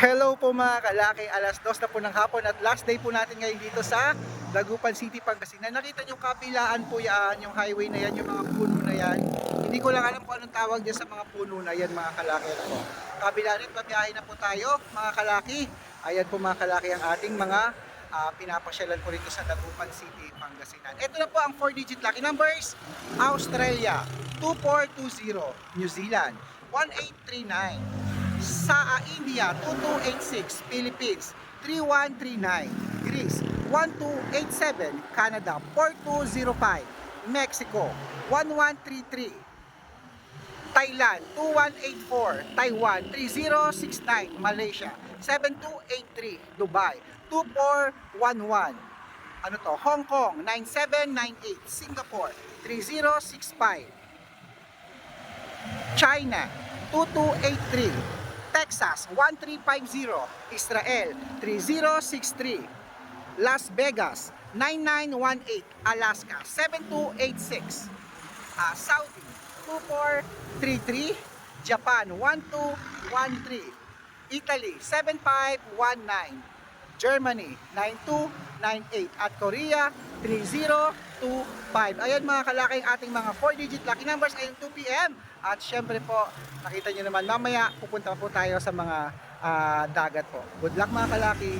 Hello po mga kalaki, alas dos na po ng hapon at last day po natin ngayon dito sa Dagupan City, Pangasinan. Nakita nyo kapilaan po yan, yung highway na yan, yung mga puno na yan. Hindi ko lang alam kung anong tawag dyan sa mga puno na yan mga kalaki po. Kabila rin, pabiyahe na po tayo mga kalaki. Ayan po mga kalaki ang ating mga ah, pinapasyalan po rito sa Dagupan City, Pangasinan. Ito na po ang 4-digit lucky numbers. Australia, 2420. New Zealand, 1839 sa India 2286 Philippines 3139 Greece 1287 Canada 4205 Mexico 1133 Thailand 2184 Taiwan 3069 Malaysia 7283 Dubai 2411 ano to? Hong Kong 9798 Singapore 3065 China 2283 Texas 1350 Israel 3063 Las Vegas 9918 Alaska 7286 Ah, Saudi 2433 Japan 1213 Italy 7519 Germany 9298 at Korea 3025. Ayan mga kalaki ang ating mga 4 digit lucky numbers ayun 2 PM. At syempre po, nakita nyo naman mamaya pupunta po tayo sa mga ah, dagat po. Good luck mga kalaki.